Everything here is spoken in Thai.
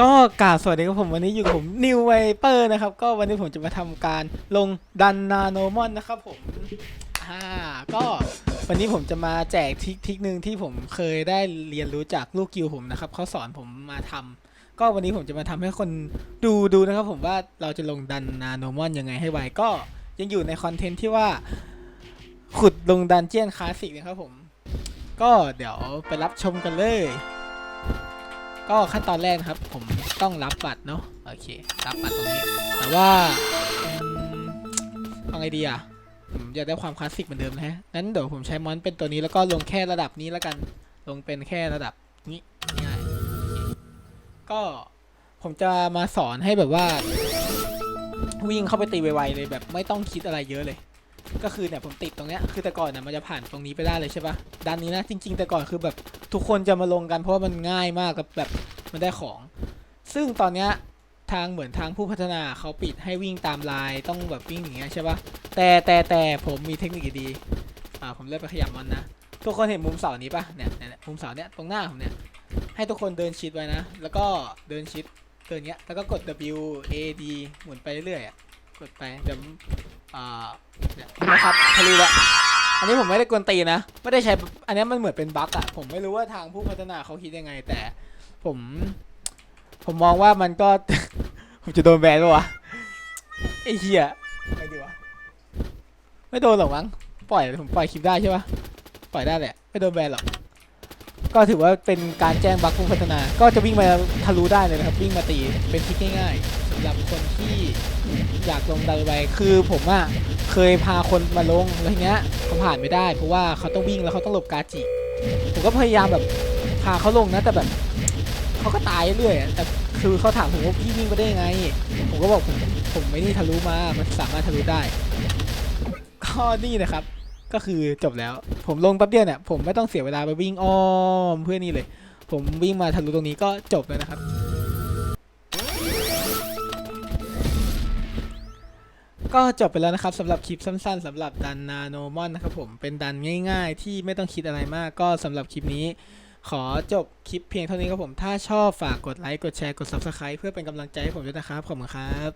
กราบสวัสดีครับผมวันนี้อยู่กับผมนิวไวเปอร์นะครับ ก็วันนี้ผมจะมาทำการลงดันนาโนมอนนะครับผมอ่าก็วันนี้ผมจะมาแจกทิคทิคหนึ่งที่ผมเคยได้เรียนรู้จากลูกกิวผมนะครับเขาสอนผมมาทำก็วันนี้ผมจะมาทำให้คนดูดูนะครับผมว่าเราจะลงดันนาโนมอนยังไงให้ไวก็ยังอยู่ในคอนเทนต์ที่ว่าขุดลงดันเจียนคลาสสิกนะครับผม ก็เดี๋ยวไปรับชมกันเลย ก็ขั้นตอนแรกนะครับ ผมต้องรับบัตรเนาะโอเค รับบัตรตรงนี้ แต่ว่าอืมเอาไงดีอะผมอยากได้ความคลาสสิกเหมือนเดิมนะฮะงั้นเดี๋ยวผมใช้มอนเป็นตัวนี้แล้วก็ลงแค่ระดับนี้แล้วกัน ลงเป็นแค่ระดับนี้ง่ายโอเคก็ผมจะมาสอนให้แบบว่า วิ่งเข้าไปตีไวๆเลยแบบไม่ต้องคิดอะไรเยอะเลย ก็คือเนี่ยผมติดตรงเนี้ยคือแต่ก่อนน่ะมันจะผ่านตรงนี้ไปได้เลยใช่ปะด้านนี้นะจริง ๆ แต่ก่อนคือแบบ ทุกคนจะมาลงกันเพราะว่ามันง่ายมากกับแบบมันได้ของ ซึ่งตอนเนี้ยทางเหมือนทางผู้พัฒนาเขาปิดให้วิ่งตามลายต้องแบบวิ่งอย่างเงี้ยใช่ปะแต่แต่แต่ผมมีเทคนิคดีอ่าผมเลือกไปขยับมันนะทุกคนเห็นมุมเสานี้ปะเนี่ยเนี่ยเนี่ยมุมเสาเนี้ยตรงหน้าผมเนี่ยให้ทุกคนเดินชิดไว้นะ แล้วก็เดินชิดเดินเงี้ยแล้วก็กด W A D หมุนไปเรื่อยๆอะกดไปเดี๋ยวอ่าเนี่ยนะครับทะลุละ อันนี้ผมไม่ได้กวนตีนะ ไม่ได้ใช้ อันนี้มันเหมือนเป็นบั๊กอะผมไม่รู้ว่าทางผู้พัฒนาเขาคิดยังไง แต่ผม ผมมองว่ามันก็ ผมจะโดนแบนปะวะไอ้เหี้ยไงดีวะไม่โดนหรอกมั้งปล่อยผมปล่อยคลิปได้ใช่ปะปล่อยได้แหละไม่โดนแบนหรอกก็ถือว่าเป็นการแจ้งบั๊กผู้พัฒนา ก็จะวิ่งมาทะลุได้เลยนะครับวิ่งมาตีเป็นทิกง่ายๆ สำหรับคนที่อยากลงดันไวคือผมอะเคยพาคนมาลงแล้วทีเนี้ยเขาผ่านไม่ได้ เพราะว่าเขาต้องวิ่งแล้วเขาต้องหลบกาจิ ผมก็พยายามแบบพาเขาลงนะแต่แบบเขาก็ตายเรื่อยแต่คือเขาถามผมว่าพี่วิ่งไปได้ยังไง ผมก็บอกผมผมไม่นี่ทะลุมา มันสามารถทะลุได้ก็นี่นะครับ ก็คือจบแล้ว ผมลงแป๊บเดียวเนี่ยผมไม่ต้องเสียเวลาไปวิ่งอ้อมเพื่อนี่เลย ผมวิ่งมาทะลุตรงนี้ก็จบแล้วนะครับ ก็จบไปแล้วนะครับสำหรับคลิปสั้นๆสำหรับดันนาโนมอนนะครับผมเป็นดันง่าย ๆ ที่ไม่ต้องคิดอะไรมาก ก็สำหรับคลิปนี้ ขอจบคลิปเพียงเท่านี้ครับผมถ้าชอบฝากกดไลค์กดแชร์กด Subscribe เพื่อเป็นกำลังใจให้ผมด้วยนะครับขอบคุณครับ